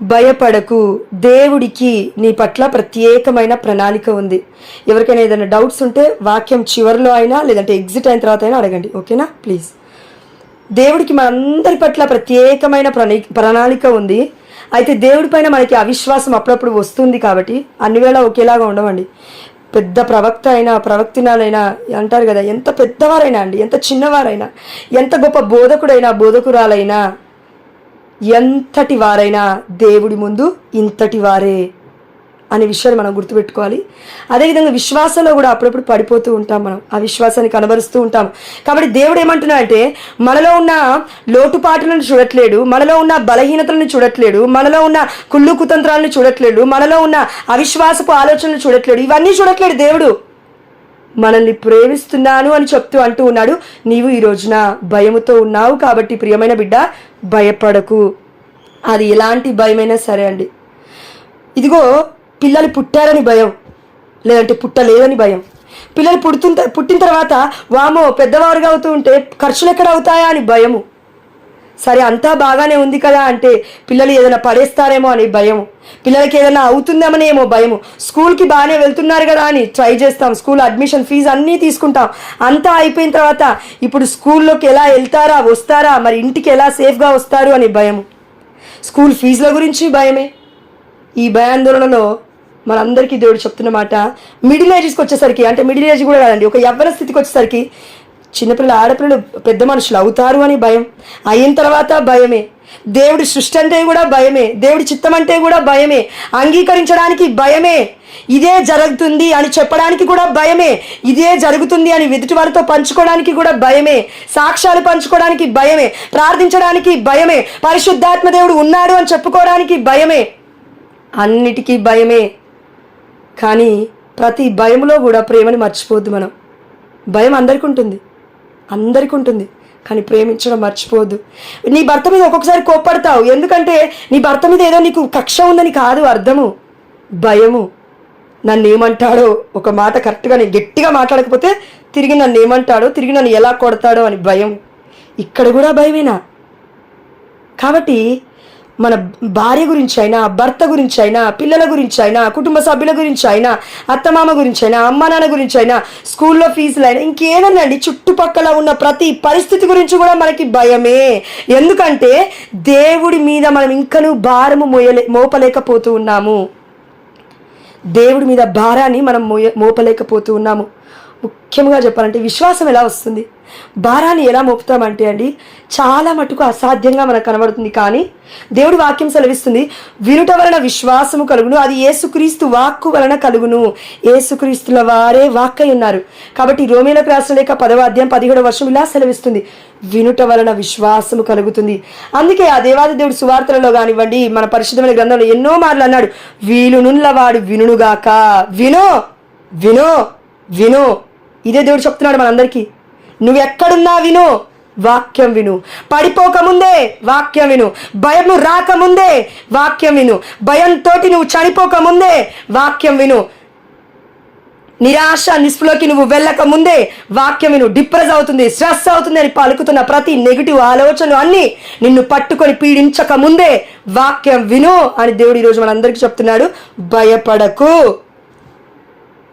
భయపడకు. దేవుడికి నీ పట్ల ప్రత్యేకమైన ప్రణాళిక ఉంది. ఎవరికైనా ఏదైనా డౌట్స్ ఉంటే వాక్యం చివరిలో అయినా లేదంటే ఎగ్జిట్ అయిన తర్వాత అయినా అడగండి. ఓకేనా? ప్లీజ్ దేవుడికి మనందరి పట్ల ప్రత్యేకమైన ప్రణి ప్రణాళిక ఉంది. అయితే దేవుడి పైన మనకి అవిశ్వాసం అప్పుడప్పుడు వస్తుంది కాబట్టి అన్ని వేళ ఒకేలాగా ఉండవండి పెద్ద ప్రవక్త అయినా ప్రవక్తినాలైనా అంటారు కదా ఎంత పెద్దవారైనా అండి ఎంత చిన్నవారైనా ఎంత గొప్ప బోధకుడైనా బోధకురాలైనా ఎంతటి వారైనా దేవుడి ముందు ఇంతటి వారే అనే విషయాన్ని మనం గుర్తుపెట్టుకోవాలి. అదేవిధంగా విశ్వాసంలో కూడా అప్పుడప్పుడు పడిపోతూ ఉంటాం మనం. ఆ విశ్వాసాన్ని కనబరుస్తూ ఉంటాం. కాబట్టి దేవుడు ఏమంటున్నా అంటే మనలో ఉన్న లోటుపాటులను చూడట్లేడు మనలో ఉన్న బలహీనతలను చూడట్లేడు మనలో ఉన్న కుళ్ళు కుతంత్రాలను చూడట్లేడు మనలో ఉన్న అవిశ్వాసపు ఆలోచనలు చూడట్లేడు. ఇవన్నీ చూడట్లేడు దేవుడు. మనల్ని ప్రేమిస్తున్నాను అని చెప్తూ అంటూ ఉన్నాడు. నీవు ఈ రోజున భయముతో ఉన్నావు కాబట్టి ప్రియమైన బిడ్డ భయపడకు. అది ఎలాంటి భయమైనా సరే అండి. ఇదిగో పిల్లలు పుట్టారని భయం లేదంటే పుట్టలేదని భయం. పిల్లలు పుడుతుంట పుట్టిన తర్వాత వామో పెద్దవారుగా అవుతూ ఉంటే ఖర్చులు ఎక్కడ అవుతాయా అని భయము. సరే అంతా బాగానే ఉంది కదా అంటే పిల్లలు ఏదైనా పడేస్తారేమో అని భయం పిల్లలకి ఏదైనా అవుతుందేమని ఏమో భయము. స్కూల్కి బాగానే వెళ్తున్నారు కదా అని ట్రై చేస్తాం. స్కూల్ అడ్మిషన్ ఫీజు అన్నీ తీసుకుంటాం. అంతా అయిపోయిన తర్వాత ఇప్పుడు స్కూల్లోకి ఎలా వెళ్తారా వస్తారా మరి ఇంటికి ఎలా సేఫ్గా వస్తారు అని భయము. స్కూల్ ఫీజుల గురించి భయమే. ఈ భయాందోళనలో మనందరికీ దేవుడు చెప్తున్న మాట మిడిల్ ఏజ్కి వచ్చేసరికి అంటే మిడిల్ ఏజ్ కూడా కాదండి ఒక యవ్వన స్థితికి వచ్చేసరికి చిన్నపిల్లలు ఆడపిల్లలు పెద్ద మనుషులు అవుతారు అని భయం. అయిన తర్వాత భయమే. దేవుడి సృష్టి అంటే కూడా భయమే. దేవుడి చిత్తం అంటే కూడా భయమే. అంగీకరించడానికి భయమే. ఇదే జరుగుతుంది అని చెప్పడానికి కూడా భయమే. ఇదే జరుగుతుంది అని ఎదుటి వారితో పంచుకోవడానికి కూడా భయమే. సాక్ష్యాలు పంచుకోవడానికి భయమే. ప్రార్థించడానికి భయమే. పరిశుద్ధాత్మ దేవుడు ఉన్నాడు అని చెప్పుకోవడానికి భయమే. అన్నిటికీ భయమే. కానీ ప్రతి భయంలో కూడా ప్రేమని మర్చిపోద్దు మనం. భయం అందరికీ ఉంటుంది. అందరికీ ఉంటుంది కానీ ప్రేమించడం మర్చిపోవద్దు. నీ భర్త మీద ఒక్కొక్కసారి కోప్పడతావు. ఎందుకంటే నీ భర్త మీద ఏదో నీకు కక్ష ఉందని కాదు అర్థము భయము. నన్ను ఏమంటాడో ఒక మాట కరెక్ట్గా నేను గట్టిగా మాట్లాడకపోతే తిరిగి నన్ను ఏమంటాడో తిరిగి నన్ను ఎలా కొడతాడో అని భయం. ఇక్కడ కూడా భయమేనా? కాబట్టి మన భార్య గురించి అయినా భర్త గురించి అయినా పిల్లల గురించి అయినా కుటుంబ సభ్యుల గురించి అయినా అత్తమామ గురించి అయినా అమ్మ నాన్న గురించి అయినా స్కూల్లో ఫీజులు అయినా ఇంకేదన్నాండి చుట్టుపక్కల ఉన్న ప్రతి పరిస్థితి గురించి కూడా మనకి భయమే. ఎందుకంటే దేవుడి మీద మనం ఇంకనూ భారము మోయలే మోపలేకపోతూ ఉన్నాము. దేవుడి మీద భారాన్ని మనం మోయ మోపలేకపోతూ ఉన్నాము. ముఖ్యంగా చెప్పాలంటే విశ్వాసం ఎలా వస్తుంది? భారాన్ని ఎలా మోపుతామంటే అండి చాలా మటుకు అసాధ్యంగా మనకు కనబడుతుంది. కానీ దేవుడి వాక్యం సెలవిస్తుంది వినుట వలన విశ్వాసము కలుగును అది ఏసుక్రీస్తు వాక్కు వలన కలుగును. ఏసుక్రీస్తుల వారే వాక్కై ఉన్నారు. కాబట్టి రోమిలకు రాసిన లేక పదవ అధ్యాయం పదిహేడవ వర్షం ఇలా సెలవిస్తుంది వినుట వలన విశ్వాసము కలుగుతుంది. అందుకే ఆ దేవాది దేవుడు సువార్తలలో కానివ్వండి మన పరిశుద్ధమైన గ్రంథంలో ఎన్నో మార్లు అన్నాడు వీలునున్నవాడు వినుగాక వినో వినో విను. ఇదే దేవుడు చెప్తున్నాడు మనందరికీ. నువ్వు ఎక్కడున్నా విను వాక్యం విను. పడిపోకముందే వాక్యం విను. భయం రాకముందే వాక్యం విను. భయంతో నువ్వు చనిపోకముందే వాక్యం విను. నిరాశ నిస్పులోకి నువ్వు వెళ్ళక ముందే వాక్యం విను. డిప్రెస్ అవుతుంది స్ట్రెస్ అవుతుంది అని పలుకుతున్న ప్రతి నెగిటివ్ ఆలోచనలు అన్నీ నిన్ను పట్టుకొని పీడించక ముందే వాక్యం విను అని దేవుడు ఈరోజు మనందరికీ చెప్తున్నాడు. భయపడకు.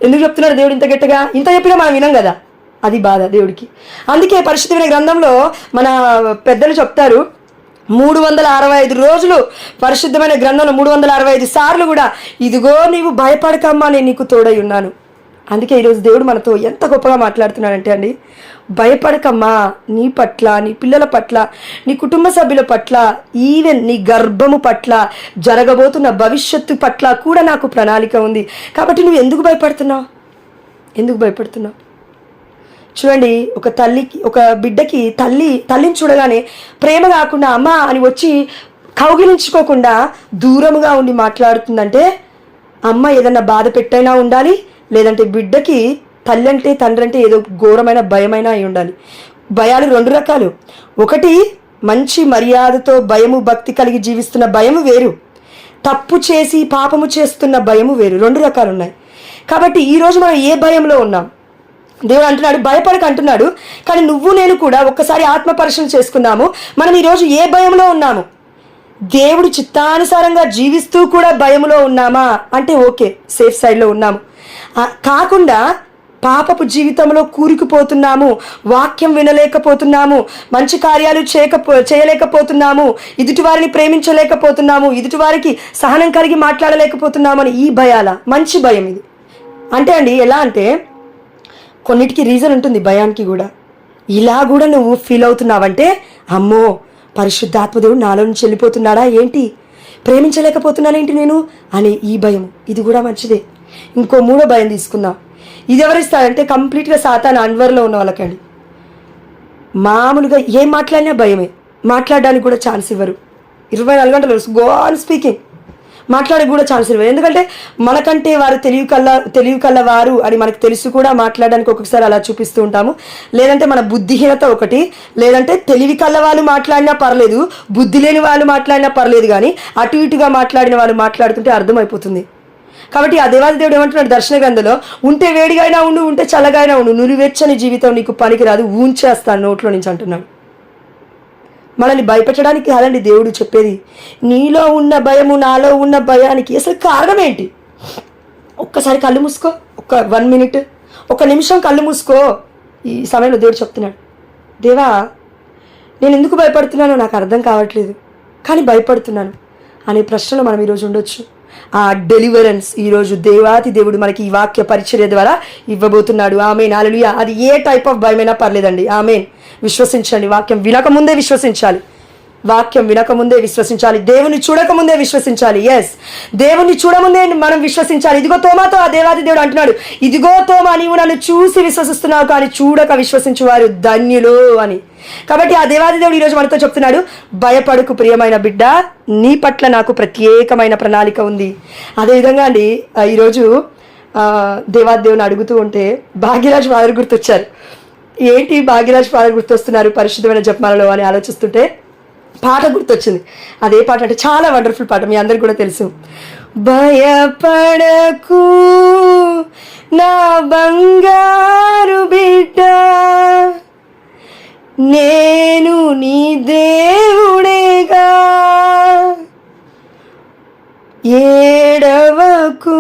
ఎందుకు చెప్తున్నాడు దేవుడు ఇంత గట్టిగా? ఇంత చెప్పినా మనం వినం కదా. అది బాధ దేవుడికి. అందుకే పరిశుద్ధమైన గ్రంథంలో మన పెద్దలు చెప్తారు మూడు వందల అరవై ఐదు రోజులు పరిశుద్ధమైన గ్రంథంలో మూడు వందల అరవై ఐదు సార్లు కూడా ఇదిగో నీవు భయపడకమ్మా నేను నీకు తోడై ఉన్నాను. అందుకే ఈరోజు దేవుడు మనతో ఎంత గొప్పగా మాట్లాడుతున్నాడంటే అండి భయపడకమ్మా నీ పట్ల నీ పిల్లల పట్ల నీ కుటుంబ సభ్యుల పట్ల ఈవెన్ నీ గర్భము పట్ల జరగబోతున్న భవిష్యత్తు పట్ల కూడా నాకు ప్రణాళిక ఉంది. కాబట్టి నువ్వు ఎందుకు భయపడుతున్నావు? ఎందుకు భయపడుతున్నావు? చూడండి ఒక తల్లికి ఒక బిడ్డకి తల్లి తల్లిని చూడగానే ప్రేమ కాకుండా అమ్మ అని వచ్చి కౌగిలించుకోకుండా దూరముగా ఉండి మాట్లాడుతుందంటే అమ్మ ఏదన్నా బాధ పెట్టైనా ఉండాలి లేదంటే బిడ్డకి తల్లి అంటే తండ్రి అంటే ఏదో ఘోరమైన భయమైన అయి ఉండాలి. భయాలు రెండు రకాలు. ఒకటి మంచి మర్యాదతో భయము భక్తి కలిగి జీవిస్తున్న భయము వేరు. తప్పు చేసి పాపము చేస్తున్న భయము వేరు. రెండు రకాలు ఉన్నాయి కాబట్టి ఈరోజు మనం ఏ భయంలో ఉన్నాం? దేవుడు అంటున్నాడు భయపడక అంటున్నాడు. కానీ నువ్వు నేను కూడా ఒక్కసారి ఆత్మపరిశీలన చేసుకున్నాము చేసుకుందాము. మనం ఈరోజు ఏ భయంలో ఉన్నాము? దేవుడు చిత్తానుసారంగా జీవిస్తూ కూడా భయములో ఉన్నామా? అంటే ఓకే సేఫ్ సైడ్లో ఉన్నాము. కాకుండా పాపపు జీవితంలో కూరుకుపోతున్నాము వాక్యం వినలేకపోతున్నాము మంచి కార్యాలు చేయకపో చేయలేకపోతున్నాము ఎదుటివారిని ప్రేమించలేకపోతున్నాము ఎదుటివారికి సహనం కలిగి మాట్లాడలేకపోతున్నాము అని ఈ భయాల మంచి భయం ఇది. అంటే అండి ఎలా అంటే కొన్నిటికి రీజన్ ఉంటుంది భయానికి కూడా. ఇలా కూడా నువ్వు ఫీల్ అవుతున్నావంటే అమ్మో పరిశుద్ధాత్మదేవుడు నాలో నుంచి వెళ్ళిపోతున్నాడా? ఏంటి? ప్రేమించలేకపోతున్నానేంటి నేను? అనే ఈ భయం. ఇది కూడా మంచిదే. ఇంకో మూడో భయం తీసుకుందాం. ఇది ఎవరిస్తారంటే కంప్లీట్గా సాతాన్ అన్వర్లో ఉన్న వాళ్ళకండి. మామూలుగా ఏం మాట్లాడినా భయమే. మాట్లాడడానికి కూడా ఛాన్స్ ఇవ్వరు. ఇరవై నాలుగు గంటలు గో ఆన్ స్పీకింగ్. మాట్లాడక కూడా ఛాన్స్ ఇవ్వదు ఎందుకంటే మనకంటే వారు తెలివి కల్ల తెలివి కల్ల వారు అని మనకు తెలుసు కూడా మాట్లాడడానికి ఒక్కొక్కసారి అలా చూపిస్తూ ఉంటాము. లేదంటే మన బుద్ధిహీనత ఒకటి లేదంటే తెలివి కల్ల వాళ్ళు మాట్లాడినా పర్లేదు బుద్ధి లేని వాళ్ళు మాట్లాడినా పర్లేదు కానీ అటు ఇటుగా మాట్లాడిన వాళ్ళు మాట్లాడుతుంటే అర్థమైపోతుంది. కాబట్టి ఆ దేవాదిదేవుడు ఏమంటున్నాడు దర్శన గ్రంథంలో ఉంటే వేడిగా అయినా ఉండు ఉంటే చల్లగా అయినా ఉండు నులివెచ్చని జీవితం నీకు పనికిరాదు ఊంచేస్తాను నోట్లో నుంచి అంటున్నాడు. మనల్ని భయపెట్టడానికి కాదండి దేవుడు చెప్పేది. నీలో ఉన్న భయము నాలో ఉన్న భయానికి అసలు కారణం ఏంటి? ఒక్కసారి కళ్ళు మూసుకో ఒక్క వన్ మినిట్ ఒక నిమిషం కళ్ళు మూసుకో. ఈ సమయంలో దేవుడు చెప్తున్నాడు. దేవా నేను ఎందుకు భయపడుతున్నానో నాకు అర్థం కావట్లేదు కానీ భయపడుతున్నాను అనే ప్రశ్నలో మనం ఈరోజు ఉండొచ్చు. ఆ డెలివరెన్స్ ఈరోజు దేవాతి దేవుడు మనకి ఈ వాక్య పరిచర్య ద్వారా ఇవ్వబోతున్నాడు. ఆమె నాలుగు అది ఏ టైప్ ఆఫ్ భయమైనా పర్లేదండి. ఆమె విశ్వసించండి. వాక్యం వినకముందే విశ్వసించాలి. వాక్యం వినకముందే విశ్వసించాలి. దేవుని చూడకముందే విశ్వసించాలి. ఎస్ దేవుని చూడముందే మనం విశ్వసించాలి. ఇదిగో తోమాతో ఆ దేవాది దేవుడు అంటున్నాడు. ఇదిగో తోమా నీవు నన్ను చూసి విశ్వసిస్తున్నావు కానీ చూడక విశ్వసించు వారు ధన్యులు అని. కాబట్టి ఆ దేవాది దేవుడు ఈరోజు మనతో చెప్తున్నాడు భయపడుకు ప్రియమైన బిడ్డ నీ పట్ల నాకు ప్రత్యేకమైన ప్రణాళిక ఉంది. అదేవిధంగా అండి ఈరోజు ఆ, అడుగుతూ ఉంటే భాగ్యరాజ్ ఫాదర్ గుర్తొచ్చారు. ఏంటి భాగ్యరాజ్ ఫాదర్ గుర్తొస్తున్నారు పరిశుద్ధమైన జపమాలలో అని ఆలోచిస్తుంటే పాట గుర్తొచ్చింది. అదే పాట అంటే చాలా వండర్ఫుల్ పాట మీ అందరికి కూడా తెలుసు. భయపడకు నా బంగారు బిడ్డ నేను నీ దేవుడేగా. ఏడవకు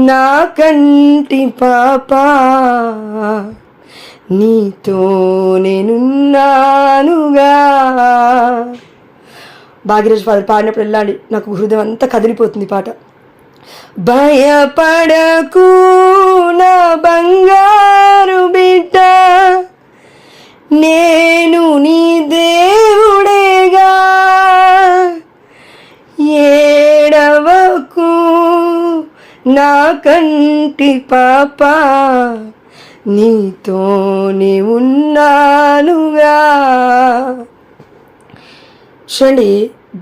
నా కంటి పాప. నీతో నేనున్నానుగా భాగ్యరాజ్ ఫాదర్ పాడినప్పుడు వెళ్ళాలి నాకు హృదయం అంతా కదిలిపోతుంది పాట. భయపడకు నా కంటి పాప నీతోనే ఉన్నానుగా. చూడండి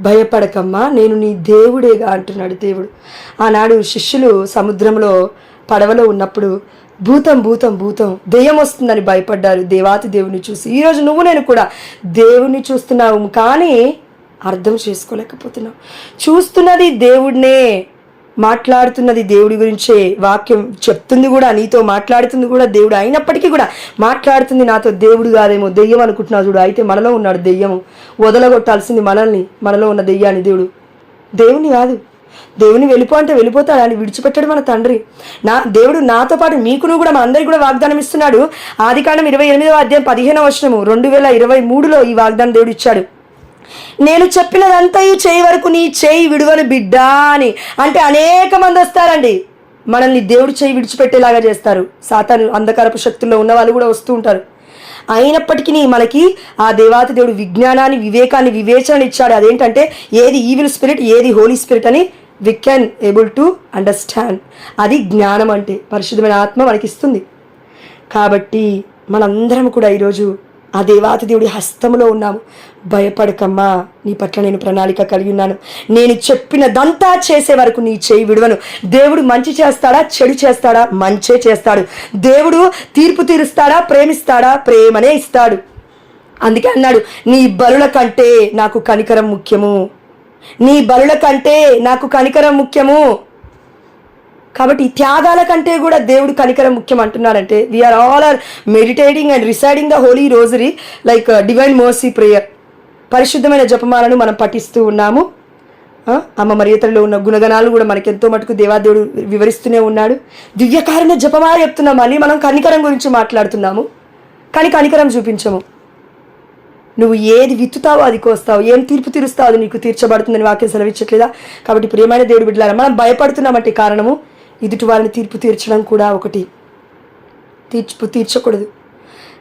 భయపడకమ్మా నేను నీ దేవుడేగా అంటున్నాడు దేవుడు. ఆనాడు శిష్యులు సముద్రంలో పడవలో ఉన్నప్పుడు భూతం భూతం భూతం దెయ్యం వస్తుందని భయపడ్డారు. దేవాతి దేవుని చూసి ఈరోజు నువ్వు నేను కూడా దేవుణ్ణి చూస్తున్నావు కానీ అర్థం చేసుకోలేకపోతున్నావు. చూస్తున్నది దేవుడినే మాట్లాడుతున్నది దేవుడి గురించే వాక్యం చెప్తుంది కూడా నీతో మాట్లాడుతుంది కూడా దేవుడు అయినప్పటికీ కూడా మాట్లాడుతుంది నాతో దేవుడు కాదేమో దెయ్యం అనుకుంటున్నావు చూడు. అయితే మనలో ఉన్నాడు దెయ్యము. వదలగొట్టాల్సింది మనల్ని మనలో ఉన్న దెయ్యాన్ని దేవుడు. దేవుని కాదు. దేవుని వెళ్ళిపో అంటే వెళ్ళిపోతాడు అని విడిచిపెట్టాడు మన తండ్రి. నా దేవుడు నాతో పాటు మీకును కూడా మా అందరికి కూడా వాగ్దానం ఇస్తున్నాడు. ఆది కాండం ఇరవై ఎనిమిదవ అధ్యాయం పదిహేనవ వచనము. రెండు వేల ఇరవై మూడులో ఈ వాగ్దానం దేవుడు ఇచ్చాడు. నేను చెప్పినదంతయు చేయి వరకు నీ చేయి విడువను బిడ్డా అని. అంటే అనేక మంది వస్తారండి. మనల్ని దేవుడు చేయి విడిచిపెట్టేలాగా చేస్తారు. సాతాను అంధకారపు శక్తుల్లో ఉన్న వాళ్ళు కూడా వస్తూ ఉంటారు. అయినప్పటికీ మనకి ఆ దేవాతి దేవుడు విజ్ఞానాన్ని వివేకాన్ని వివేచనని ఇచ్చాడు. అదేంటంటే ఏది ఈవిల్ స్పిరిట్ ఏది హోలీ స్పిరిట్ అని we can able to understand అది జ్ఞానం అంటే పరిశుద్ధమైన ఆత్మ మనకి ఇస్తుంది కాబట్టి మనందరం కూడా ఈరోజు ఆ దేవాతి దేవుడి హస్తములో ఉన్నాము. భయపడకమ్మా నీ పట్ల నేను ప్రణాళిక కలిగి ఉన్నాను. నేను చెప్పినదంతా చేసే వరకు నీ చేయి విడవను. దేవుడు మంచి చేస్తాడా చెడు చేస్తాడా? మంచే చేస్తాడు. దేవుడు తీర్పు తీరుస్తాడా ప్రేమిస్తాడా? ప్రేమనే ఇస్తాడు. అందుకే అన్నాడు నీ బలుల కంటే నాకు కనికరం ముఖ్యము. నీ బలుల కంటే నాకు కనికరం ముఖ్యము. కాబట్టి ఈ త్యాగాల కంటే కూడా దేవుడు కనికరం ముఖ్యం అంటున్నాడంటే we are all are meditating and reciting the holy rosary like divine mercy prayer పరిశుద్ధమైన జపమాలను మనం పఠిస్తూ ఉన్నాము. ఆ, అమ్మ మరియతలో ఉన్న గుణగణాలు కూడా మనకి ఎంతో మటుకు దేవాదేవుడు వివరిస్తూనే ఉన్నాడు. దివ్యకారణ జపమాల చెప్తున్నాం మళ్ళీ మనం కనికరం గురించి మాట్లాడుతున్నాము. కానీ కనికరం చూపించము. నువ్వు ఏది విత్తుతావో అది కోస్తావు. ఏం తీర్పు తీరుస్తావు అది నీకు తీర్చబడుతుందని వాక్యం సెలవిచ్చట్లేదా? కాబట్టి ప్రియమైన దేవుడు బిడ్డలారా మనం భయపడుతున్నామంటే కారణము ఎదుటి వారిని తీర్పు తీర్చడం కూడా ఒకటి. తీర్పు తీర్చకూడదు.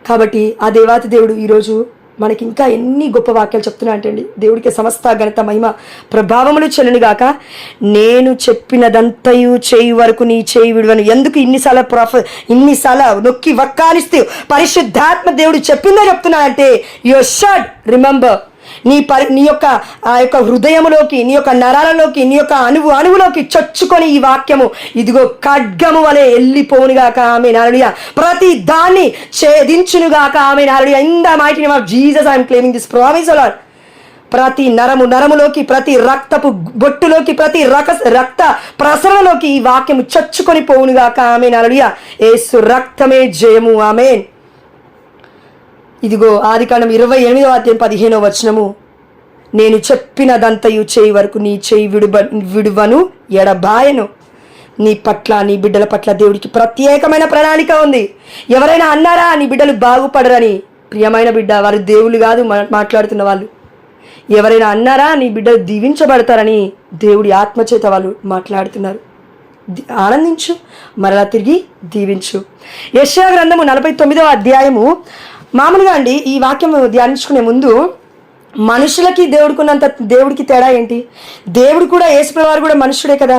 కాబట్టి ఆ దేవాతి దేవుడు ఈరోజు మనకి ఇంకా ఎన్ని గొప్ప వాక్యాలు చెప్తున్నా అండి దేవుడికి సమస్త ఘనత మహిమ ప్రభావములు చెల్లునుగాక నేను చెప్పినదంతయు చేయి వరకు నీ చేయి విడువను. ఎందుకు ఇన్నిసార్లు ప్రొఫ ఇన్నిసార్లు నొక్కి వక్కాలిస్తే పరిశుద్ధాత్మ దేవుడు చెప్పిందో చెప్తున్నా అంటే యు షడ్ రిమెంబర్. నీ పరి నీ యొక్క ఆ యొక్క హృదయములోకి నీ యొక్క నరాలలోకి నీ యొక్క అణువు అణువులోకి చొచ్చుకొని ఈ వాక్యము. ఇదిగో ఖడ్గము వలె వెళ్ళిపోనుగాక ఆమె నాలుడియా ప్రతి దాన్ని ఛేదించునుగాక. ఆమె నాలుడియా in the mighty name of Jesus I'm claiming this promise అలాడ్ ప్రతి నరము నరములోకి ప్రతి రక్తపు బొట్టులోకి ప్రతి రక రక్త ప్రసరణలోకి ఈ వాక్యము చొచ్చుకొని పోవునుగాక. ఆమె నాలుడియా ఏసు రక్తమే జయము. ఆమెన్. ఇదిగో ఆదికాండం ఇరవై ఎనిమిదవ అధ్యాయం పదిహేనవ వచనము. నేను చెప్పినదంతయు చేయి వరకు నీ చేయి విడుబ విడువను ఎడబాయను. నీ పట్ల నీ బిడ్డల పట్ల దేవుడికి ప్రత్యేకమైన ప్రణాళిక ఉంది. ఎవరైనా అన్నారా నీ బిడ్డలు బాగుపడరని? ప్రియమైన బిడ్డ వారు దేవుళ్ళు కాదు మా- మాట్లాడుతున్న వాళ్ళు. ఎవరైనా అన్నారా నీ బిడ్డలు దీవించబడతారని? దేవుడి ఆత్మచేత వాళ్ళు మాట్లాడుతున్నారు. ఆనందించు మరలా తిరిగి దీవించు. యశా గ్రంథము నలభై తొమ్మిదవ అధ్యాయము మామూలుగా అండి ఈ వాక్యం ధ్యానించుకునే ముందు మనుషులకి దేవుడుకున్నంత దేవుడికి తేడా ఏంటి? దేవుడు కూడా యేసుప్రభు వారు కూడా మనుషుడే కదా.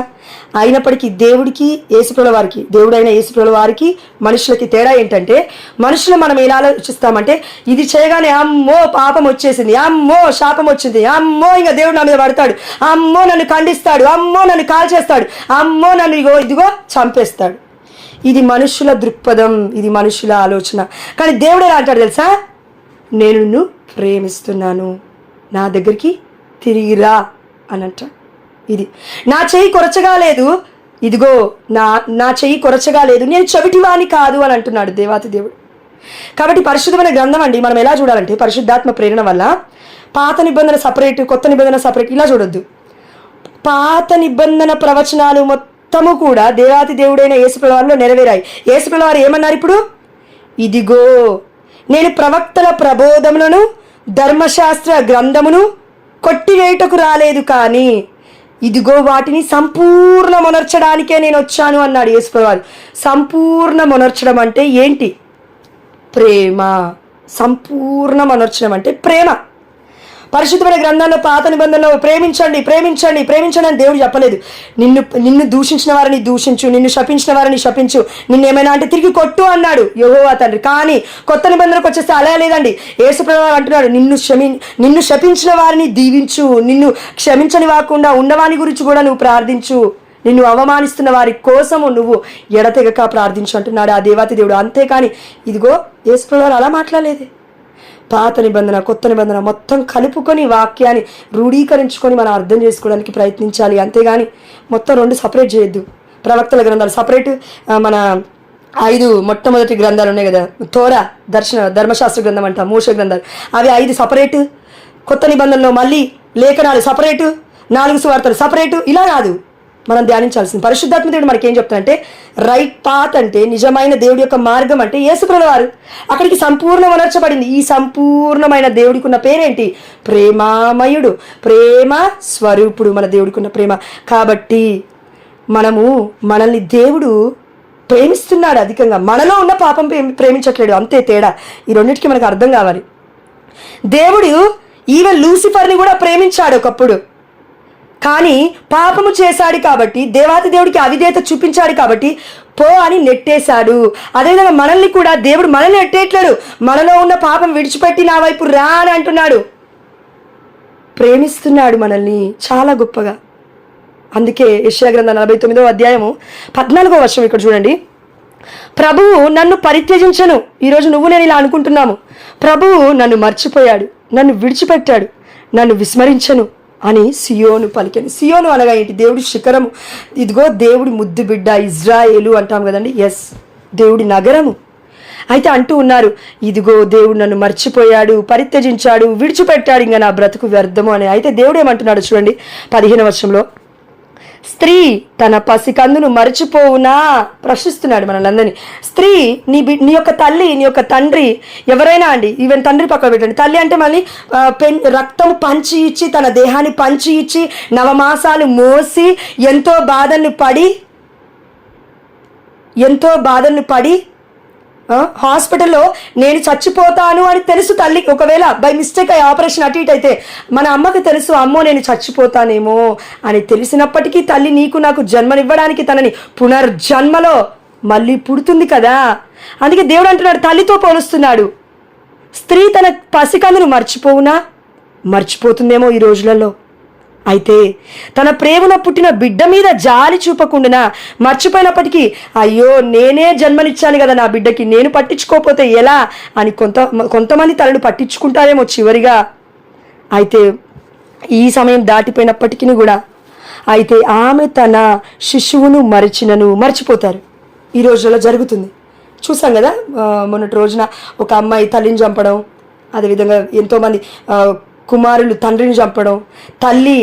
అయినప్పటికీ దేవుడికి యేసుప్రభు వారికి దేవుడైన యేసుప్రభు వారికి మనుషులకి తేడా ఏంటంటే మనుషులు మనం ఎలా ఆలోచిస్తామంటే ఇది చేయగానే అమ్మో పాపం వచ్చేసింది అమ్మో శాపం వచ్చింది అమ్మో ఇంకా దేవుడు నా మీద పడతాడు అమ్మో నన్ను ఖండిస్తాడు అమ్మో నన్ను కాల్చేస్తాడు అమ్మో నన్ను ఇగో ఇదిగో చంపేస్తాడు. ఇది మనుషుల దృక్పథం ఇది మనుషుల ఆలోచన. కానీ దేవుడు ఎలా అంటాడు తెలుసా? నేను నిన్ను ప్రేమిస్తున్నాను. నా దగ్గరికి తిరిగిరా అని అంటాడు ఇది నా చెయ్యి కొరచగా లేదు. ఇదిగో నా నా చెయ్యి కొరచగా లేదు. నేను చెవిటివాని కాదు అని అంటున్నాడు దేవాతి దేవుడు. కాబట్టి పరిశుద్ధమైన గ్రంథం అండి మనం ఎలా చూడాలంటే పరిశుద్ధాత్మ ప్రేరణ వల్ల పాత నిబంధన సపరేట్ కొత్త నిబంధన సపరేట్ ఇలా చూడొద్దు. పాత నిబంధన ప్రవచనాలు మొత్తం మొత్తము కూడా దేవాతి దేవుడైన యేసుప్రవారిలో నెరవేరాయి. యేసుప్రవారు ఏమన్నారు ఇప్పుడు? ఇదిగో నేను ప్రవక్తల ప్రబోధములను ధర్మశాస్త్ర గ్రంథమును కొట్టివేయటకు రాలేదు కానీ ఇదిగో వాటిని సంపూర్ణ మొనర్చడానికే నేను వచ్చాను అన్నాడు యేసుప్రవారు సంపూర్ణమొనర్చడం అంటే ఏంటి? ప్రేమ. సంపూర్ణ మొనర్చడం అంటే ప్రేమ. పరిశుద్ధమైన గ్రంథంలో పాత నిబంధనలో ప్రేమించండి ప్రేమించండి ప్రేమించండి అని దేవుడు చెప్పలేదు. నిన్ను నిన్ను దూషించిన వారిని దూషించు నిన్ను శపించిన వారిని శపించు నిన్ను ఏమైనా అంటే తిరిగి కొట్టు అన్నాడు యెహోవా తండ్రి. కానీ కొత్త నిబంధనకు వచ్చేస్తే అలా లేదండి. యేసుప్రభు అంటున్నాడు నిన్ను క్షమి నిన్ను శపించిన వారిని దీవించు నిన్ను క్షమించని వాకుండా ఉన్నవాని గురించి కూడా నువ్వు ప్రార్థించు. నిన్ను అవమానిస్తున్న వారి కోసము నువ్వు ఎడతెగక ప్రార్థించు అంటున్నాడు ఆ దేవాతి దేవుడు. అంతేకాని ఇదిగో యేసుప్రభు అలా మాట్లాడలేదే. పాత నిబంధన కొత్త నిబంధన మొత్తం కలుపుకొని వాక్యాన్ని రూఢీకరించుకొని మనం అర్థం చేసుకోవడానికి ప్రయత్నించాలి. అంతేగాని మొత్తం రెండు సపరేట్ చేయొద్దు. ప్రవక్తల గ్రంథాలు సపరేట్ మన ఐదు మొట్టమొదటి గ్రంథాలు ఉన్నాయి కదా. తోర దర్శన ధర్మశాస్త్ర గ్రంథం అంట మూష గ్రంథాలు. అవి ఐదు సపరేట్ కొత్త నిబంధనలో మళ్ళీ లేఖనాలు సపరేటు నాలుగు సువార్తలు సపరేటు ఇలా కాదు. మనం ధ్యానించాల్సింది. పరిశుద్ధాత్మ దేవుడు మనకి ఏం చెప్తాడంటే రైట్ పాత్ అంటే నిజమైన దేవుడి యొక్క మార్గం అంటే యేసుప్రభు వారు అక్కడికి సంపూర్ణ వనర్చబడింది. ఈ సంపూర్ణమైన దేవుడికి ఉన్న పేరేంటి? ప్రేమామయుడు. ప్రేమ స్వరూపుడు మన దేవుడికి ఉన్న ప్రేమ. కాబట్టి మనము మనల్ని దేవుడు ప్రేమిస్తున్నాడు అధికంగా. మనలో ఉన్న పాపం ప్రేమించట్లేడు. అంతే తేడా. ఈ రెండింటికి మనకు అర్థం కావాలి. దేవుడు ఈవెన్ లూసిఫర్ని కూడా ప్రేమించాడు ఒకప్పుడు. కానీ పాపము చేశాడు కాబట్టి దేవాతి దేవుడికి అవిధేత చూపించాడు కాబట్టి పో అని నెట్టేశాడు. అదేవిధంగా మనల్ని కూడా దేవుడు మనల్ని నెట్టేయట్లేడు. మనలో ఉన్న పాపం విడిచిపెట్టి నా వైపు రా అని అంటున్నాడు. ప్రేమిస్తున్నాడు మనల్ని చాలా గొప్పగా. అందుకే యెషయా గ్రంథం నలభై తొమ్మిదో అధ్యాయము పద్నాలుగో వర్షం ఇక్కడ చూడండి. ప్రభువు నన్ను పరిత్యజించను. ఈరోజు నువ్వు నేను ఇలా అనుకుంటున్నాము. ప్రభువు నన్ను మర్చిపోయాడు. నన్ను విడిచిపెట్టాడు. నన్ను విస్మరించను. అని సియోను పలికాను సియోను అనగా ఏంటి? దేవుడి శిఖరము. ఇదిగో దేవుడి ముద్దు బిడ్డ ఇజ్రాయేలు అంటాం కదండి. ఎస్ దేవుడి నగరము. అయితే అంటూ ఉన్నారు ఇదిగో దేవుడు నన్ను మర్చిపోయాడు పరిత్యజించాడు విడిచిపెట్టాడు ఇంకా నా బ్రతుకు వ్యర్థము అని. అయితే దేవుడు ఏమంటున్నాడు చూడండి పదిహేను వర్షంలో స్త్రీ తన పసికందును మరచిపోవునా? ప్రశ్నిస్తున్నాడు మనల్ని స్త్రీ నీ బి నీ యొక్క తల్లి నీ యొక్క తండ్రి ఎవరైనా అండి ఈవెన్ తండ్రి పక్కన పెట్టండి. తల్లి అంటే మళ్ళీ పెన్ రక్తం పంచి ఇచ్చి తన దేహాన్ని పంచి ఇచ్చి నవమాసాలు మోసి ఎంతో బాధల్ని పడి ఎంతో బాధను పడి హాస్పిటల్లో నేను చచ్చిపోతాను అని తెలుసు తల్లి. ఒకవేళ బై మిస్టేక్ అయ్యి ఆపరేషన్ అటు ఇటు అయితే మన అమ్మకి తెలుసు అమ్మో నేను చచ్చిపోతానేమో అని తెలిసినప్పటికీ తల్లి నీకు నాకు జన్మనివ్వడానికి తనని పునర్జన్మలో మళ్ళీ పుడుతుంది కదా? అందుకే దేవుడు అంటున్నాడు తల్లితో పోలుస్తున్నాడు. స్త్రీ తన పసికందును మర్చిపోవునా? మర్చిపోతుందేమో ఈ రోజులలో. అయితే తన ప్రేమలో పుట్టిన బిడ్డ మీద జాలి చూపకుండా మర్చిపోయినప్పటికీ అయ్యో నేనే జన్మనిచ్చాను కదా నా బిడ్డకి నేను పట్టించుకోకపోతే ఎలా? అని కొంత కొంతమంది తలను పట్టించుకుంటారేమో చివరిగా. అయితే ఈ సమయం దాటిపోయినప్పటికీ కూడా అయితే ఆమె తన శిశువును మరిచినను మర్చిపోతారు. ఈ రోజుల్లో జరుగుతుంది. చూసాం కదా మొన్నటి రోజున ఒక అమ్మాయి తల్లిని చంపడం అదేవిధంగా ఎంతోమంది కుమారులు తండ్రిని చంపడం తల్లి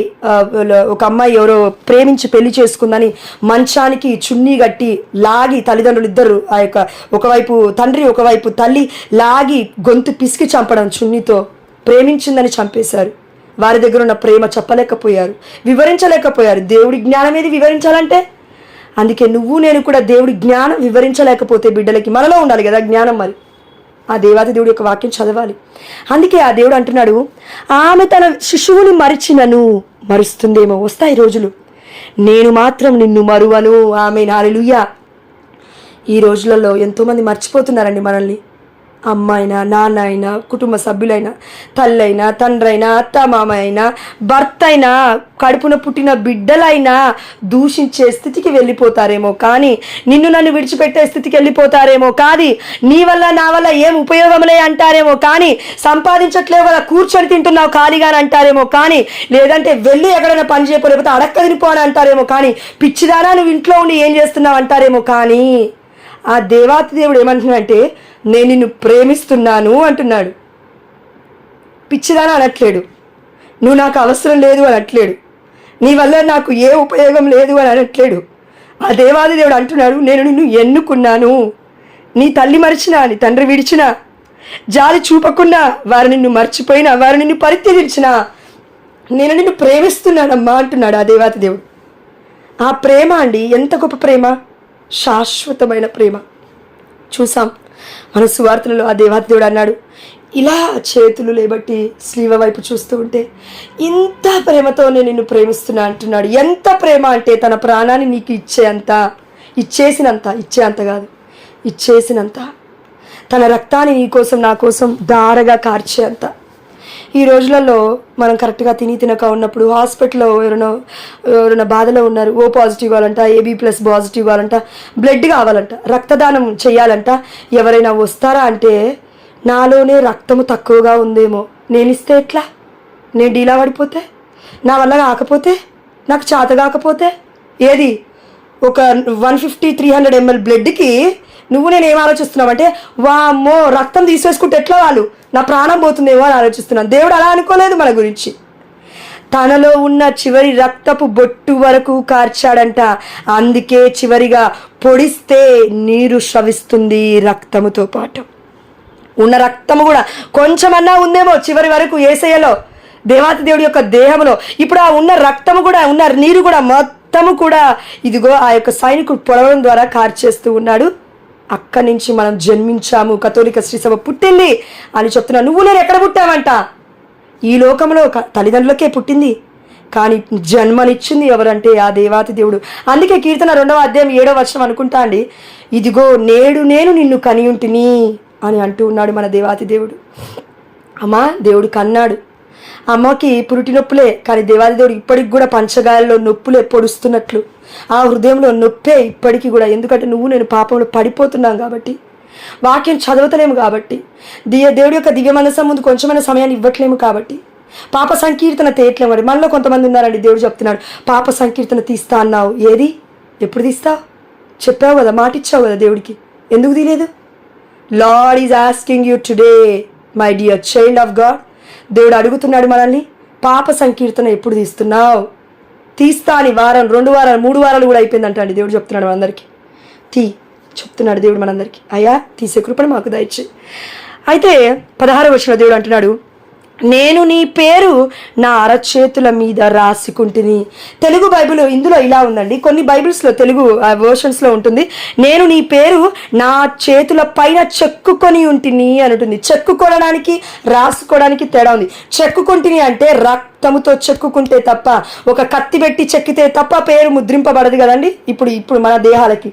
ఒక అమ్మాయి ఎవరో ప్రేమించి పెళ్ళి చేసుకుందని మంచానికి చున్నీ కట్టి లాగి తల్లిదండ్రులు ఇద్దరు ఆ యొక్క ఒకవైపు తండ్రి ఒకవైపు తల్లి లాగి గొంతు పిసికి చంపడం చున్నీతో ప్రేమించిందని చంపేశారు. వారి దగ్గర ఉన్న ప్రేమ చెప్పలేకపోయారు వివరించలేకపోయారు. దేవుడి జ్ఞానం ఏది వివరించాలంటే? అందుకే నువ్వు నేను కూడా దేవుడి జ్ఞానం వివరించలేకపోతే బిడ్డలకి మనలో ఉండాలి కదా జ్ఞానం మరి. ఆ దేవాది దేవుడి యొక్క వాక్యం చదవాలి. అందుకే ఆ దేవుడు అంటున్నాడు ఆమె తన శిశువుని మరిచినను మరుస్తుందేమో. వస్తాయి రోజులు. నేను మాత్రం నిన్ను మరువను. ఆమె నాలులుయ్యా ఈ రోజులలో ఎంతోమంది మర్చిపోతున్నారండి మనల్ని. అమ్మాయినా నాన్న అయినా కుటుంబ సభ్యులైనా తల్లైనా తండ్రైనా అత్త మామ అయినా భర్త అయినా కడుపున పుట్టిన బిడ్డలైనా దూషించే స్థితికి వెళ్ళిపోతారేమో కానీ నిన్ను నన్ను విడిచిపెట్టే స్థితికి వెళ్ళిపోతారేమో కాదు నీ వల్ల నా వల్ల ఏం ఉపయోగంలే అంటారేమో కానీ సంపాదించట్లేవు కదా కూర్చొని తింటున్నావు ఖాళీగాని అంటారేమో కానీ లేదంటే వెళ్ళి ఎక్కడైనా పని చేయకపోతే అడక్క తినిపో అని అంటారేమో కానీ పిచ్చిదానా నువ్వు ఇంట్లో ఉండి ఏం చేస్తున్నావు అంటారేమో కానీ ఆ దేవాతి దేవుడు ఏమంటున్నాడంటే నేను నిన్ను ప్రేమిస్తున్నాను అంటున్నాడు. పిచ్చిదానా అనట్లేడు. నువ్వు నాకు అవసరం లేదు అనట్లేడు. నీ వల్ల నాకు ఏ ఉపయోగం లేదు అని అనట్లేడు. ఆ దేవాది దేవుడు అంటున్నాడు నేను నిన్ను ఎన్నుకున్నాను. నీ తల్లి మరిచినా నీ తండ్రి విడిచినా జాలి చూపకుండా వారు నిన్ను మర్చిపోయినా వారు నిన్ను పరిత్యజించినా నేను నిన్ను ప్రేమిస్తున్నానమ్మా అంటున్నాడు ఆ దేవాతి దేవుడు. ఆ ప్రేమ అండి ఎంత గొప్ప ప్రేమ? శాశ్వతమైన ప్రేమ. చూసాం. మన సువార్తలలో ఆ దేవాదేవుడు అన్నాడు. ఇలా చేతులు లేబట్టి శ్రీవ వైపు చూస్తూ ఉంటే ఇంత ప్రేమతో నేను నిన్ను ప్రేమిస్తున్నా అంటున్నాడు. ఎంత ప్రేమ అంటే తన ప్రాణాన్ని నీకు ఇచ్చేంత ఇచ్చేసినంత ఇచ్చే అంత కాదు ఇచ్చేసినంత. తన రక్తాన్ని నీ కోసం నా కోసం దారగా కార్చేంత. ఈ రోజులలో మనం కరెక్ట్గా తిని తినక ఉన్నప్పుడు హాస్పిటల్లో ఎవరైనా ఎవరైనా బాధలో ఉన్నారు ఓ పాజిటివ్ కావాలంట ఏబీ ప్లస్ పాజిటివ్ కావాలంట బ్లడ్ కావాలంట రక్తదానం చేయాలంట ఎవరైనా వస్తారా అంటే నాలోనే రక్తము తక్కువగా ఉందేమో. నేను ఇస్తే ఎట్లా? నేను డీలా పడిపోతే? నా వల్ల కాకపోతే? నాకు చేత కాకపోతే? ఏది? ఒక one fifty three hundred ML బ్లడ్కి నువ్వు నేను ఏం ఆలోచిస్తున్నావు అంటే వామ్మో రక్తం తీసేసుకుంటే ఎట్లా వాళ్ళు? నా ప్రాణం పోతుందేమో అని ఆలోచిస్తున్నాను. దేవుడు అలా అనుకోలేదు మన గురించి. తనలో ఉన్న చివరి రక్తపు బొట్టు వరకు కార్చాడంట. అందుకే చివరిగా పొడిస్తే నీరు స్రవిస్తుంది రక్తముతో పాటు. ఉన్న రక్తము కూడా కొంచెమన్నా ఉందేమో చివరి వరకు ఏసయ్యలో దేవాతి దేవుడి యొక్క దేహంలో ఇప్పుడు ఆ ఉన్న రక్తము కూడా ఉన్న నీరు కూడా మొత్తము కూడా ఇదిగో ఆ యొక్క సైనికుడు పొడవడం ద్వారా కార్చేస్తూ ఉన్నాడు. అక్కడి నుంచి మనం జన్మించాము. కథోలిక శ్రీసభ పుట్టింది. అని చెప్తున్నా నువ్వు నేను ఎక్కడ పుట్టావంట? ఈ లోకంలో తల్లిదండ్రులకే పుట్టింది. కానీ జన్మనిచ్చింది ఎవరంటే ఆ దేవాతి దేవుడు. అందుకే కీర్తన రెండవ అధ్యాయం ఏడవ వర్షం అనుకుంటా అండి. ఇదిగో నేడు నేను నిన్ను కనియుంటిని అని అంటూ ఉన్నాడు మన దేవాతి దేవుడు. అమ్మా దేవుడు కన్నాడు. అమ్మకి పురిటి నొప్పులే కానీ దేవాది దేవుడు ఇప్పటికి కూడా పంచగాయల్లో నొప్పులే పొడుస్తున్నట్లు. ఆ హృదయంలో నొప్పే ఇప్పటికీ కూడా. ఎందుకంటే నువ్వు నేను పాపంలో పడిపోతున్నాం కాబట్టి వాక్యం చదవతలేము కాబట్టి దియ దేవుడి యొక్క దివ్య మనసం ముందు కొంచెమైన సమయాన్ని ఇవ్వట్లేము కాబట్టి పాప సంకీర్తన తేయట్లేము మరి మనలో కొంతమంది ఉన్నారండి దేవుడు చెప్తున్నాడు పాప సంకీర్తన తీస్తా అన్నావు. ఏది? ఎప్పుడు తీస్తావు చెప్పావు కదా మాట ఇచ్చావు కదా దేవుడికి. ఎందుకు తీయలేదు Lord is asking you today my dear child of God. దేవుడు అడుగుతున్నాడు మనల్ని పాప సంకీర్తన ఎప్పుడు తీస్తున్నావు? తీస్తాని వారం రెండు వారాలు మూడు వారాలు కూడా అయిపోయిందంట అండి దేవుడు చెప్తున్నాడు మనందరికీ. తీ చెప్తున్నాడు దేవుడు మనందరికీ. అయ్యా తీసే కృపను మాకు దయచి. అయితే పదహారు వచ్చిన దేవుడు అంటున్నాడు నేను నీ పేరు నా అరచేతుల మీద రాసుకుంటుని. తెలుగు బైబిల్ ఇందులో ఇలా ఉందండి. కొన్ని బైబిల్స్లో తెలుగు వర్షన్స్లో ఉంటుంది నేను నీ పేరు నా చేతుల పైన చెక్కుకొని ఉంటిని అని ఉంటుంది. చెక్కుకొనడానికి రాసుకోవడానికి తేడా ఉంది. చెక్కుకుంటుని అంటే రక్తముతో చెక్కుకుంటే తప్ప ఒక కత్తి పెట్టి చెక్కితే తప్ప పేరు ముద్రింపబడదు కదండి? ఇప్పుడు ఇప్పుడు మన దేహాలకి.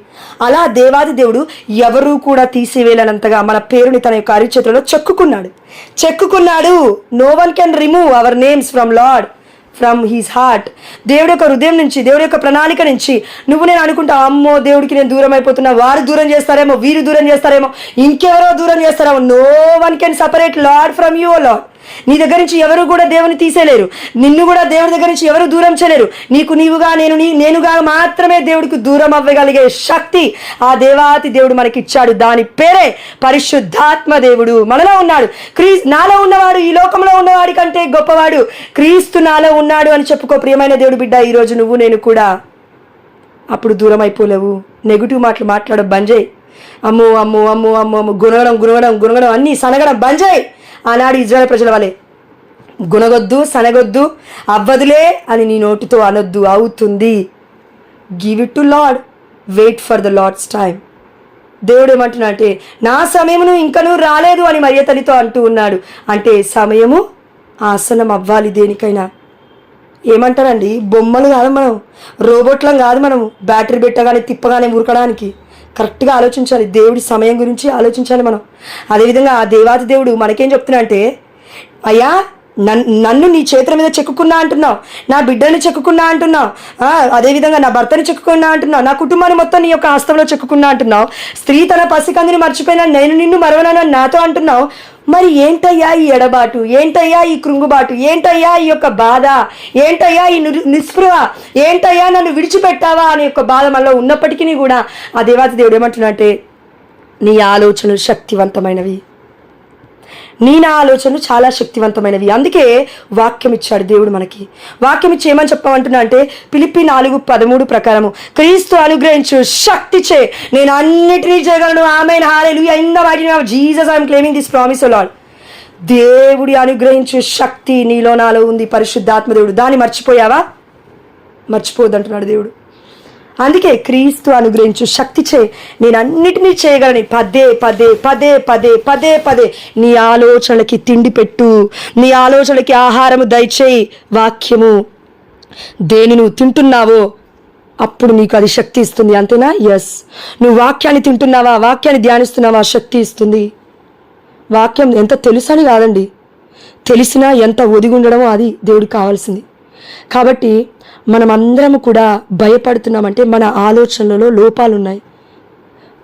అలా దేవాది దేవుడు ఎవరూ కూడా తీసివేయలేనంతగా మన పేరుని తన యొక్క అరిచేతులలో చెక్కుకున్నాడు. చెక్కుకున్నాడు. No one can remove our names from Lord from his heart దేవుడి యొక్క హృదయం నుంచి దేవుడి యొక్క ప్రణాళిక నుంచి నువ్వు నేను అనుకుంటా అమ్మో దేవుడికి నేను దూరం అయిపోతున్నా వారు దూరం చేస్తారేమో వీరు దూరం చేస్తారేమో ఇంకెవరో దూరం చేస్తారేమో no one can separate Lord from you Lord నీ దగ్గర నుంచి ఎవరు కూడా దేవుని తీసేలేరు. నిన్ను కూడా దేవుడి దగ్గర నుంచి ఎవరు దూరం చేయలేరు. నీకు నీవుగా నేను నీ నేనుగా మాత్రమే దేవుడికి దూరం అవ్వగలిగే శక్తి ఆ దేవాతి దేవుడు మనకి ఇచ్చాడు దాని పేరే పరిశుద్ధాత్మ దేవుడు. మనలో ఉన్నాడు. క్రీస్ నాలో ఉన్నవాడు ఈ లోకంలో ఉన్నవాడి కంటే గొప్పవాడు క్రీస్తు నాలో ఉన్నాడు అని చెప్పుకో ప్రియమైన దేవుడు బిడ్డ ఈరోజు నువ్వు నేను కూడా అప్పుడు దూరం అయిపోలేవు నెగిటివ్ మాటలు మాట్లాడ బంజయ్ అమ్మో అమ్ము అమ్ము అమ్ము అమ్ము గునగడం గునగడం గునగడం అన్నీ సనగడం బంజయ్. ఆనాడు ఇజ్రాయల్ ప్రజల వలె. గుణగొద్దు సనగొద్దు అవ్వదులే అని నీ నోటితో అనొద్దు అవుతుంది. Give it to Lord wait for the Lord's time దేవుడు ఏమంటున్నా అంటే నా సమయమును ఇంకనూ రాలేదు అని మరియతనితో అంటూ ఉన్నాడు. అంటే సమయము ఆసనం అవ్వాలి దేనికైనా. ఏమంటారండి? బొమ్మలు కాదు మనం. రోబోట్లం కాదు మనము. బ్యాటరీ పెట్టగానే తిప్పగానే ఉరకడానికి. కరెక్ట్గా ఆలోచించాలి. దేవుడి సమయం గురించి ఆలోచించాలి మనం. అదేవిధంగా ఆ దేవాది దేవుడు మనకేం చెప్తున్నా అంటే అయ్యా నన్ను నీ చేతుల మీద చెక్కుకున్నా అంటున్నావు. నా బిడ్డని చెక్కుకున్నా అంటున్నావు. అదేవిధంగా నా భర్తని చెక్కుకున్నా అంటున్నావు. నా కుటుంబాన్ని మొత్తం నీ యొక్క హస్తంలో చెక్కుకున్నా అంటున్నావు. స్త్రీ తన పసికందిని మర్చిపోయినా నేను నిన్ను మరవనని నాతో అంటున్నావు. మరి ఏంటయ్యా ఈ ఎడబాటు? ఏంటయ్యా ఈ కృంగుబాటు? ఏంటయ్యా ఈ యొక్క బాధ? ఏంటయ్యా ఈ నిస్పృహ? ఏంటయ్యా నన్ను విడిచిపెట్టావా అనే యొక్క బాధ మనలో ఉన్నప్పటికీ కూడా ఆ దేవాతి దేవుడు ఏమంటున్నా అంటే నీ ఆలోచనలు శక్తివంతమైనవి. నీ నా ఆలోచనలు చాలా శక్తివంతమైనవి. అందుకే వాక్యం ఇచ్చాడు దేవుడు మనకి. వాక్యం ఇచ్చి ఏమని చెప్పమంటున్నా అంటే పిలిపి నాలుగు పదమూడు ప్రకారము క్రీస్తు అనుగ్రహించు శక్తి చే నేను అన్నిటినీ చేయగలను. ఆమె హాలేలు ఎంత వాటిని Jesus I'm claiming this promise Lord దేవుడి అనుగ్రహించు శక్తి నీలో నాలో ఉంది పరిశుద్ధాత్మ దేవుడు. దాన్ని మర్చిపోయావా? మర్చిపోద్దంటున్నాడు దేవుడు. అందుకే క్రీస్తు అనుగ్రహించు శక్తి చే నేను అన్నిటినీ చేయగలని. పదే పదే పదే పదే పదే పదే. నీ ఆలోచనలకి తిండి పెట్టు. నీ ఆలోచనలకి ఆహారము దయచేయి. వాక్యము. దేని నువ్వు తింటున్నావో అప్పుడు నీకు అది శక్తి ఇస్తుంది. అంతేనా? ఎస్ నువ్వు వాక్యాన్ని తింటున్నావా? వాక్యాన్ని ధ్యానిస్తున్నావా? శక్తి ఇస్తుంది. వాక్యం ఎంత తెలుసని కాదండి. తెలిసినా ఎంత ఒదిగి ఉండడమో అది దేవుడికి కావాల్సింది. కాబట్టి మనమందరం కూడా భయపడుతున్నామంటే మన ఆలోచనలలో లోపాలు ఉన్నాయి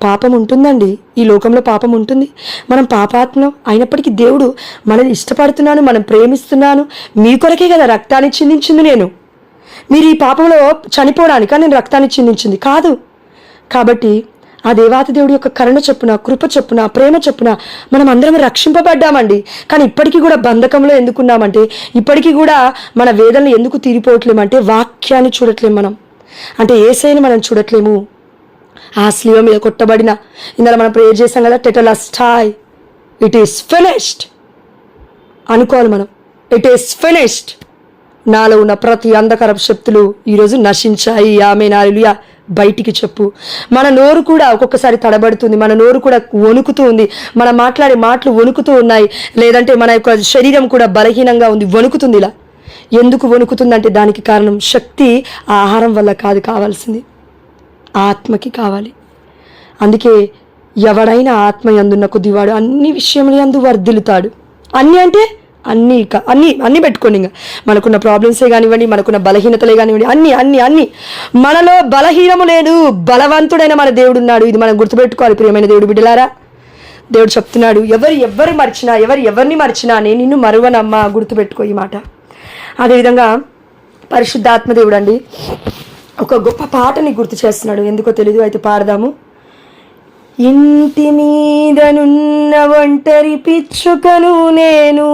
పాపం ఉంటుందండి. ఈ లోకంలో పాపం ఉంటుంది. మనం పాపాత్మం అయినప్పటికీ దేవుడు మనల్ని ఇష్టపడుతున్నాను మనం ప్రేమిస్తున్నాను. మీ కొరకే కదా రక్తాన్ని చిందించింది నేను. మీరు ఈ పాపంలో చనిపోవడానికి? నేను రక్తాన్ని చిందించింది. కాదు. కాబట్టి ఆ దేవాతి దేవుడి యొక్క కరుణ చెప్పున కృప చెప్పున ప్రేమ చెప్పున మనం అందరం రక్షింపబడ్డామండి. కానీ ఇప్పటికీ కూడా బంధకంలో ఎందుకున్నామంటే ఇప్పటికీ కూడా మన వేదనలు ఎందుకు తీరిపోవట్లేమంటే వాక్యాన్ని చూడట్లేము మనం. అంటే ఏసైని మనం చూడట్లేము. ఆ స్లీవ మీద కొట్టబడిన ఇందులో మనం ప్రేయర్ చేసాం కదా టెటలస్టాయ్. ఇట్ ఈస్ ఫినిష్డ్ అనుకోవాలి మనం. ఇట్ ఈస్ ఫినిష్డ్ నాలో ఉన్న ప్రతి అంధకరపు శక్తులు ఈరోజు నశించాయి. ఆమె నాలుయా బయటికి చెప్పు. మన నోరు కూడా ఒక్కొక్కసారి తడబడుతుంది మన నోరు కూడా వణుకుతూ ఉంది మనం మాట్లాడే మాటలు వణుకుతూ ఉన్నాయి లేదంటే మన యొక్క శరీరం కూడా బలహీనంగా ఉంది వణుకుతుంది ఇలా. ఎందుకు వణుకుతుందంటే దానికి కారణం శక్తి ఆహారం వల్ల కాదు కావాల్సింది. ఆత్మకి కావాలి. అందుకే ఎవడైనా ఆత్మ ఎందున్న కొద్దివాడు అన్ని విషయములందు అందు వర్ధిల్లుతాడు. అన్నీ అంటే అన్నీ అన్నీ అన్నీ పెట్టుకోండి ఇంకా. మనకున్న ప్రాబ్లమ్సే కానివ్వండి మనకున్న బలహీనతలే కానివ్వండి అన్ని అన్ని అన్ని. మనలో బలహీనము లేదు బలవంతుడైన మన దేవుడు ఉన్నాడు. ఇది మనం గుర్తుపెట్టుకోవాలి ప్రియమైన దేవుడు బిడ్డలారా. దేవుడు చెప్తున్నాడు ఎవరు ఎవరు మర్చినా ఎవరు ఎవరిని మర్చినా నేను నిన్ను మరువనమ్మా గుర్తుపెట్టుకో ఈ మాట. అదేవిధంగా పరిశుద్ధాత్మ దేవుడు అండి ఒక గొప్ప పాటని గుర్తు చేస్తున్నాడు. ఎందుకో తెలీదు అయితే పాడదాము. ఇంటి మీదనున్న ఒంటరి పిచ్చుకను నేను.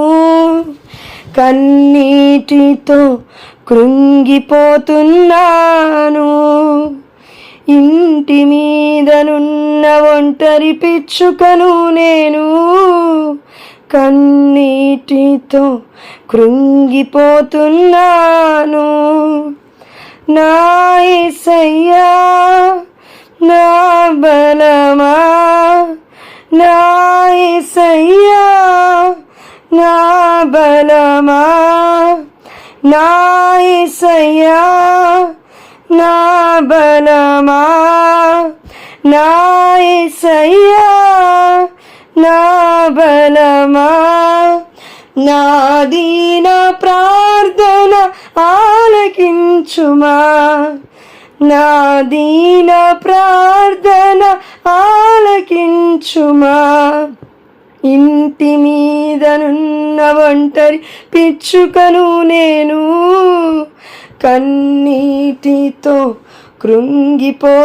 కన్నీటితో కృంగిపోతున్నాను. ఇంటి మీదనున్న ఒంటరి పిచ్చుకను నేను. కన్నీటితో కృంగిపోతున్నాను. నా ఏసయ్యా నా బలమా నా ఏసయ్యా నా బలమా నా ఏసయ్యా నా బలమా నా ఏసయ్యా నా బలమా నా దీన ప్రార్థన ఆలకించుమా? నా దీన ప్రార్థన ఆలకించుమా. ఇంటి మీదనున్న ఒంటరి పిచ్చుకను నేను. కన్నీటితో కృంగిపోతున్నాను.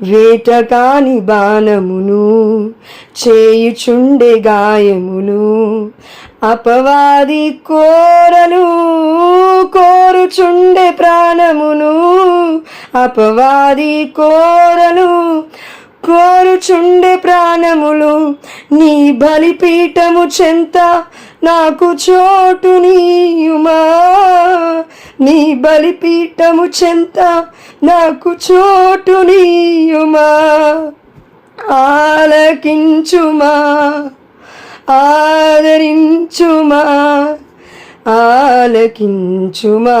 వేటకాని బాణమును చేయుచుండే గాయములు అపవాది కోరలు కోరుచుండే ప్రాణమును అపవాది కోరలు కోరుచుండే ప్రాణములు నీ బలిపీఠము చెంత నాకు చోటు నీయుమా. నీ బలిపీఠము చెంత నాకు చోటు నీయుమా. ఆలకించుమా ఆదరించుమా ఆలకించుమా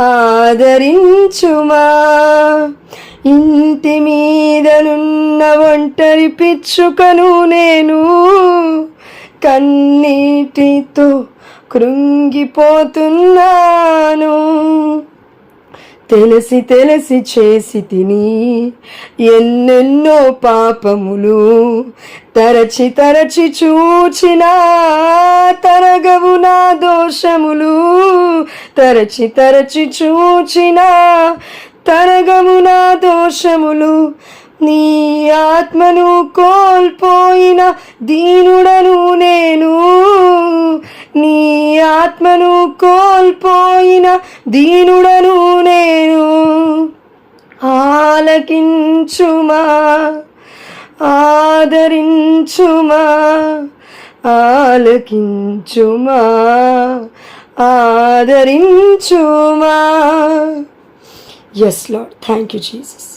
ఆదరించుమా. ఇంటి మీదనున్న ఒంటరి పిచ్చుకను నేను. కన్నీటితో కృంగిపోతున్నాను. తెలిసి తెలిసి చేసి తిని ఎన్నెన్నో పాపములు తరచి తరచి చూచినా తరగవు నా దోషములు. తరచి తరచి చూచినా తరగము నా దోషములు. నీ ఆత్మను కోల్పోయిన దీనుడను నేను. నీ ఆత్మను కోల్పోయిన దీనుడను నేను. ఆలకించుమా ఆదరించుమా ఆలకించుమా ఆదరించుమా. Yes Lord thank you Jesus